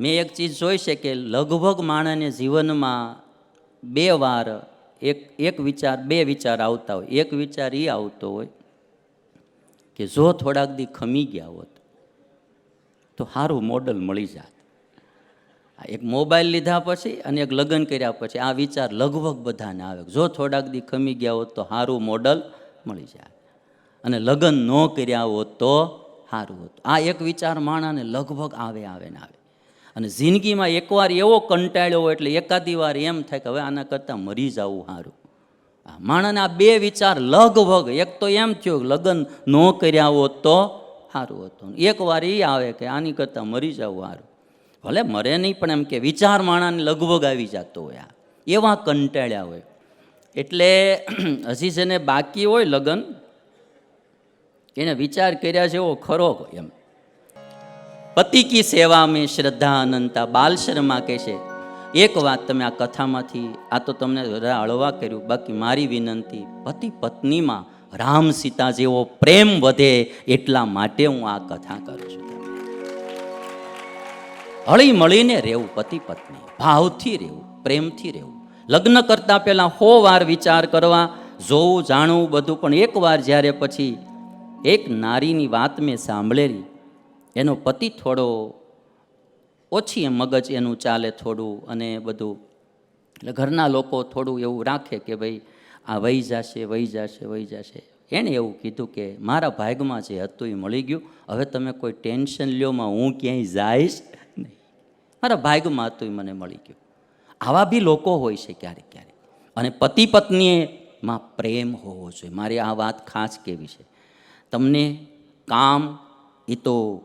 મેં એક ચીજ જોઈ છે કે લગભગ માણસને જીવનમાં બે વાર એક એક વિચાર, બે વિચાર આવતા હોય. એક વિચાર એ આવતો હોય કે જો થોડાક દી ખમી ગયા હોત તો સારું મોડલ મળી જાત. એક મોબાઈલ લીધા પછી અને એક લગ્ન કર્યા પછી આ વિચાર લગભગ બધાને આવે. જો થોડાક દી ખમી ગયા હોત તો સારું મોડલ મળી જાય અને લગ્ન ન કર્યા હોત તો સારું હોત. આ એક વિચાર માણાને લગભગ આવે આવે ને આવે. અને જિંદગીમાં એકવાર એવો કંટાળ્યો હોય એટલે એકાદી વાર એમ થાય કે હવે આના કરતાં મરી જવું સારું આ માણસને આ બે વિચાર લગભગ, એક તો એમ થયો લગ્ન ન કર્યા હોત તો સારું હતું. એકવાર એ આવે કે આની કરતાં મરી જવું સારું ભલે મરે નહીં પણ એમ કે વિચાર માણાને લગભગ આવી જતો હોય આ. એવા કંટાળ્યા હોય. એટલે હજી જેને બાકી હોય લગ્ન, એને વિચાર કર્યા છે એવો ખરો એમ. પતિ કી સેવા મેં શ્રદ્ધા અનંતા બાલ શર્મા કહે છે, એક વાત તમે આ કથામાંથી, આ તો તમને હળવા કર્યું, બાકી મારી વિનંતી, પતિ પત્નીમાં રામ સીતા જેવો પ્રેમ વધે એટલા માટે હું આ કથા કરું છું. હળી મળીને રહેવું પતિ પત્ની, ભાવથી રહેવું, પ્રેમથી રહેવું. લગ્ન કરતાં પહેલાં હો વાર વિચાર કરવા, જોવું, જાણવું બધું, પણ એકવાર જ્યારે પછી એક નારીની વાત મેં સાંભળેલી એનો પતિ થોડો ઓછી મગજ એનું ચાલે થોડું અને બધું. એટલે ઘરના લોકો થોડું એવું રાખે કે ભાઈ આ વહી જશે વહી જશે વહી જશે. એણે એવું કીધું કે મારા ભાગમાં જે હતું એ મળી ગયું. હવે તમે કોઈ ટેન્શન લ્યોમાં હું ક્યાંય જઈશ નહીં. મારા ભાગમાં હતું એ મને મળી ગયું. આવા બી લોકો હોય છે ક્યારેક ક્યારેક. અને પતિ પત્નીમાં પ્રેમ હોવો જોઈએ. મારી આ વાત ખાસ કેવી છે? તમને કામ એ તો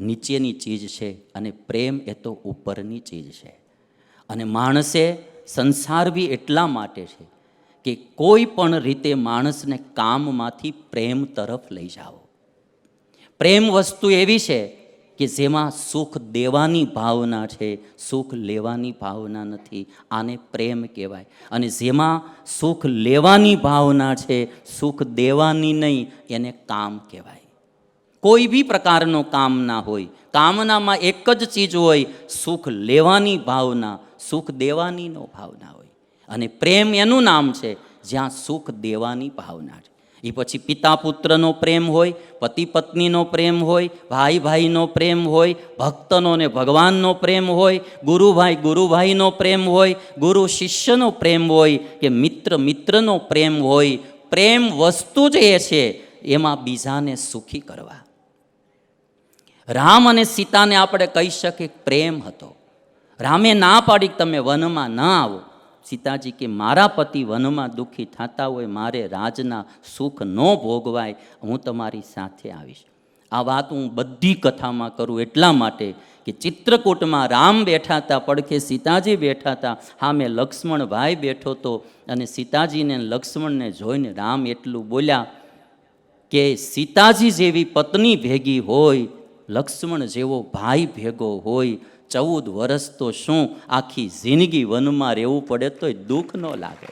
નીચેની ચીજ છે અને પ્રેમ એ તો ઉપરની ચીજ છે. અને માણસે સંસાર બી એટલા માટે છે કે કોઈ પણ રીતે માણસને કામમાંથી પ્રેમ તરફ લઈ જાઓ. પ્રેમ વસ્તુ એવી છે કે જેમાં સુખ દેવાની ભાવના છે, સુખ લેવાની ભાવના નથી, આને પ્રેમ કહેવાય. અને જેમાં સુખ લેવાની ભાવના છે, સુખ દેવાની નહીં, એને કામ કહેવાય. કોઈ બી પ્રકારનો કામના હોય, કામનામાં એક જ ચીજ હોય, સુખ લેવાની ભાવના, સુખ દેવાનીનો ભાવના હોય. અને પ્રેમ એનું નામ છે, જ્યાં સુખ દેવાની ભાવના છે. એ પછી પિતા પુત્રનો પ્રેમ હોય, પતિ પત્નીનો પ્રેમ હોય, ભાઈ ભાઈનો પ્રેમ હોય, ભક્તનો ને ભગવાનનો પ્રેમ હોય ગુરુભાઈ ગુરુભાઈનો પ્રેમ હોય, ગુરુ શિષ્યનો પ્રેમ હોય કે મિત્ર મિત્રનો પ્રેમ હોય, પ્રેમ વસ્તુ જ એ છે, એમાં બીજાને સુખી કરવા. રામ અને સીતાને આપણે કહી શકીએ પ્રેમ હતો. રામે ના પાડી તમે વનમાં ન આવો. સીતાજી કે મારા પતિ વનમાં દુઃખી થતા હોય, મારે રાજના સુખ ન ભોગવાય, હું તમારી સાથે આવીશ. આ વાત હું બધી કથામાં કરું એટલા માટે કે ચિત્રકૂટમાં રામ બેઠા હતા, પડખે સીતાજી બેઠા હતા. હા લક્ષ્મણ ભાઈ બેઠો હતો અને સીતાજીને લક્ષ્મણને જોઈને રામ એટલું બોલ્યા કે સીતાજી જેવી પત્ની ભેગી હોય લક્ષ્મણ જેવો ભાઈ ભેગો હોય, ચૌદ વર્ષ તો શું આખી જિંદગી વનમાં રહેવું પડે તોય દુઃખ ન લાગે.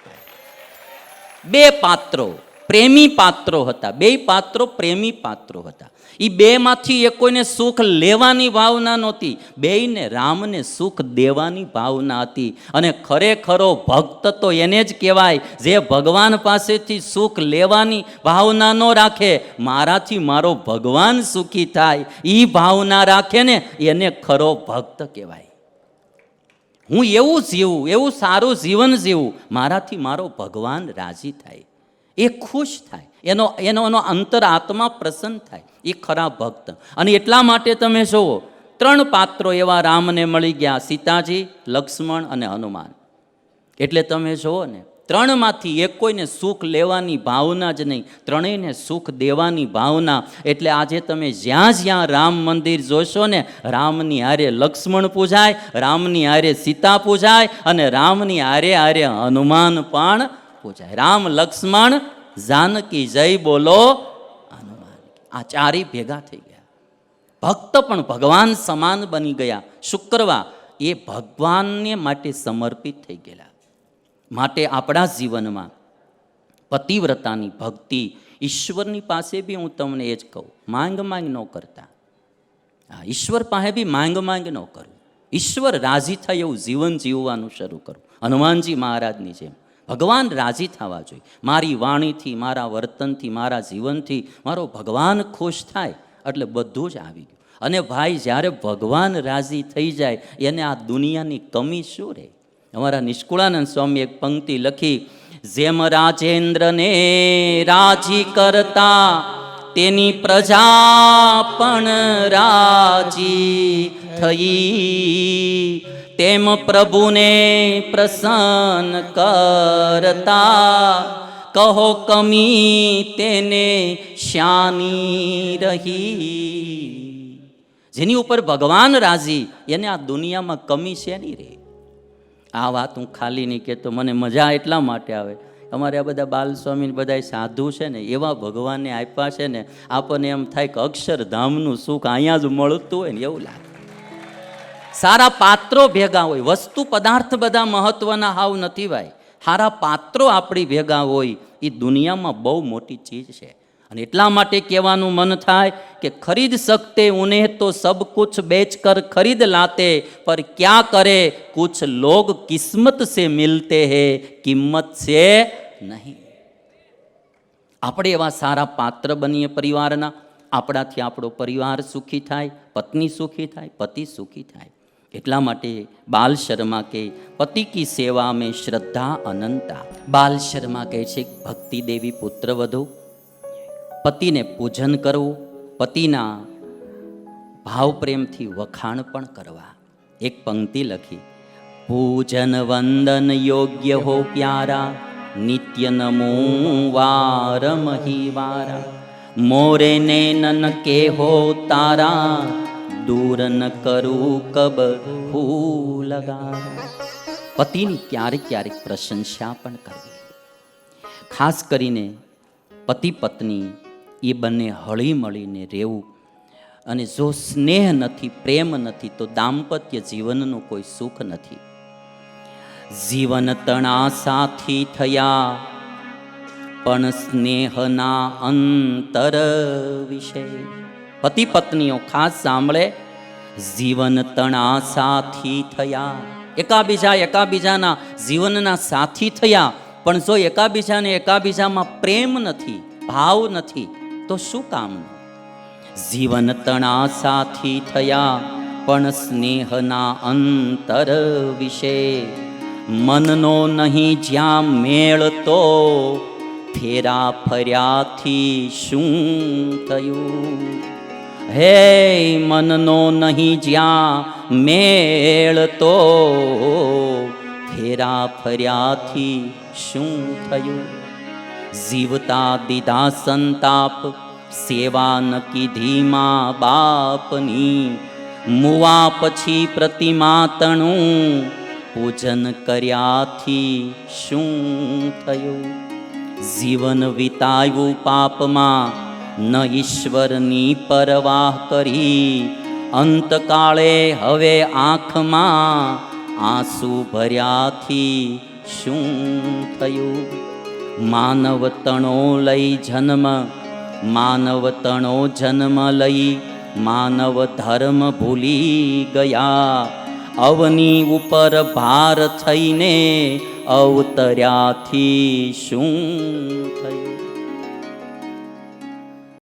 બે પાત્રો પ્રેમી પાત્રો હતા. બે પાત્રો પ્રેમી પાત્રો હતા. એ બેમાંથી એક કોઈને સુખ લેવાની ભાવના નહોતી. બેયને રામને સુખ દેવાની ભાવના હતી. અને ખરેખરો ભક્ત તો એને જ કહેવાય, જે ભગવાન પાસેથી સુખ લેવાની ભાવના ન રાખે, મારાથી મારો ભગવાન સુખી થાય. એ ભાવના રાખે ને એને ખરો ભક્ત કહેવાય. હું એવું જીવું, એવું સારું જીવન જીવું, મારાથી મારો ભગવાન રાજી થાય. એ ખુશ થાય. એનો એનો એનો અંતર આત્મા પ્રસન્ન થાય. એ ખરા ભક્ત. અને એટલા માટે તમે જુઓ, ત્રણ પાત્રો એવા રામને મળી ગયા, સીતાજી, લક્ષ્મણ અને હનુમાન. એટલે તમે જુઓ ને, ત્રણમાંથી એક કોઈને સુખ લેવાની ભાવના જ નહીં, ત્રણેયને સુખ દેવાની ભાવના. એટલે આજે તમે જ્યાં જ્યાં રામ મંદિર જોશો ને, રામની હારે લક્ષ્મણ પૂજાય, રામની હારે સીતા પૂજાય અને રામની હારે હારે હનુમાન પણ પૂજાય રામ લક્ષ્મણ, જાનકી જય બોલો. હનુમાન આ ચારેય ભેગા થઈ ગયા. ભક્ત પણ ભગવાન સમાન બની ગયા. શુક્રવા એ ભગવાનને માટે સમર્પિત થઈ ગયેલા. માટે આપણા જીવનમાં પતિવ્રતાની ભક્તિ ઈશ્વરની પાસે બી હું તમને એ જ કહું. માંગ માંગ ન કરતા. હા, ઈશ્વર પાસે બી માંગ માંગ ન કરવું. ઈશ્વર રાજી થાય એવું જીવન જીવવાનું શરૂ કરું. હનુમાનજી મહારાજની જેમ. ભગવાન રાજી થવા જોઈએ. મારી વાણીથી, મારા વર્તનથી, મારા જીવનથી મારો ભગવાન ખુશ થાય એટલે બધું જ આવી ગયું. અને ભાઈ, જ્યારે ભગવાન રાજી થઈ જાય, એને આ દુનિયાની કમી શું રહે? અમારા નિષ્કુળાનંદ સ્વામી એક પંક્તિ લખી, જેમ રાજેન્દ્રને રાજી કરતા, તેની પ્રજા પણ રાજી થઈ. તેમ પ્રભુને પ્રસન્ન કરતા. કહો કમી તેને શાની રહી. જેની ઉપર ભગવાન રાજી, એને આ દુનિયામાં કમી છે નહીં રે. આ વાત હું ખાલી નહીં કહેતો, મને મજા એટલા માટે આવે. અમારે આ બધા બાલસ્વામી બધા સાધુ છે ને, એવા ભગવાનને આપ્યા છે ને, આપણને એમ થાય કે અક્ષરધામનું સુખ અહીંયા જ મળતું હોય ને એવું લાગે. સારા પાત્રો ભેગા હોય. વસ્તુ, પદાર્થ બધા મહત્વના હાવ નથી ભાઈ. સારા પાત્રો આપણી ભેગા હોય. એ દુનિયામાં બહુ મોટી ચીજ છે. અને એટલા માટે કહેવાનું મન થાય કે ખરીદ શકતે ઉને તો સબ કુછ બેચ કર ખરીદ લાતે, પર ક્યાં કરે? કુછ લોગ કિસ્મત સે મિલતે હે, કિંમત સે નહીં. આપણે એવા સારા પાત્ર બનીએ પરિવારના. આપણાથી આપણો પરિવાર સુખી થાય, પત્ની સુખી થાય, પતિ સુખી થાય. એટલા માટે બાલ શર્મા કે પતિ કી સેવા મેં શ્રદ્ધા અનંતા. બાલ શર્મા કહે છે, ભક્તિ દેવી પુત્ર વધુ. પતિને પૂજન કરવું પતિના ભાવ પ્રેમથી વખાણ પણ કરવા. એક પંક્તિ લખી, પૂજન વંદન યોગ્ય હો પ્યારા. નિત્ય નમો વાર. મહીવારા મોરે ને નન કે હો તારા. દૂર ન કરું કબ લગા પતિની ક્યારેક ક્યારેક પ્રશંસા પણ કરવી. ખાસ કરીને પતિ પત્ની એ બંને હળી મળીને રહેવું. અને જો સ્નેહ નથી, પ્રેમ નથી, તો દાંપત્ય જીવનનું કોઈ સુખ નથી. જીવન તણા સાથી થયા, પણ સ્નેહના અંતર વિશે પતિ પત્નીઓ ખાસ સાંભળે, જીવન તણા સાથી થયા. એકાબીજા એકાબીજાના જીવનના સાથી થયા. પણ જો એકાબીજાને એકાબીજામાં પ્રેમ નથી, ભાવ નથી, તો શું કામનું જીવન તણા સાથી થયા, પણ સ્નેહના અંતર વિશે મનનો નહીં જ્યાં મેળતો, ફેરા ફર્યાથી શું થયું? હે મનનો નહીં જ્યાં મેળ તો ફેરા ફર્યાથી શું થયું? જીવતા દીધા સંતાપ, સેવા ન કીધી મા બાપની. મુવા પછી પ્રતિમા તણું, પૂજન કર્યાથી શું થયું? જીવન વિતાવ્યું પાપમાં ન ઈશ્વરની પરવાહ કરી. અંતકાળે હવે આંખમાં આંસુ ભર્યાથી શું થયું? માનવ તણો લઈ જન્મ માનવ તણો જન્મ લઈ માનવ ધર્મ ભૂલી ગયા. અવની ઉપર ભાર થઈને અવતર્યાથી શું થયું?